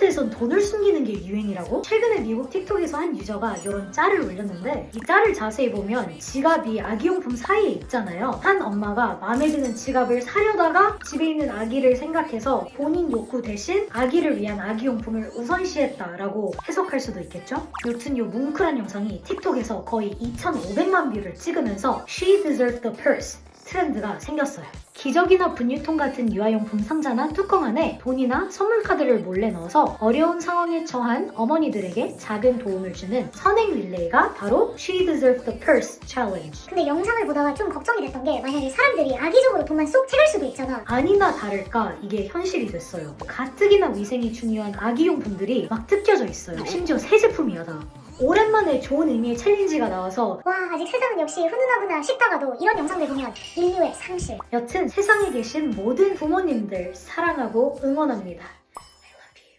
아파트에선 돈을 숨기는 게 유행이라고? 최근에 미국 틱톡에서 한 유저가 이런 짤을 올렸는데 이 짤을 자세히 보면 지갑이 아기용품 사이에 있잖아요. 한 엄마가 마음에 드는 지갑을 사려다가 집에 있는 아기를 생각해서 본인 욕구 대신 아기를 위한 아기용품을 우선시했다라고 해석할 수도 있겠죠? 여튼 이 뭉클한 영상이 틱톡에서 거의 2,500만 뷰를 찍으면서 She deserved the purse 트렌드가 생겼어요. 기저귀나 분유통 같은 유아용품 상자나 뚜껑 안에 돈이나 선물 카드를 몰래 넣어서 어려운 상황에 처한 어머니들에게 작은 도움을 주는 선행 릴레이가 바로 She Deserved the Purse Challenge. 근데 영상을 보다가 좀 걱정이 됐던 게 만약에 사람들이 악의적으로 돈만 쏙 채갈 수도 있잖아. 아니나 다를까 이게 현실이 됐어요. 가뜩이나 위생이 중요한 아기용품들이 막 뜯겨져 있어요. 심지어 새 제품이야 다. 오랜만에 좋은 의미의 챌린지가 나와서 와 아직 세상은 역시 훈훈하구나 싶다가도 이런 영상들 보면 인류의 상실. 여튼 세상에 계신 모든 부모님들 사랑하고 응원합니다.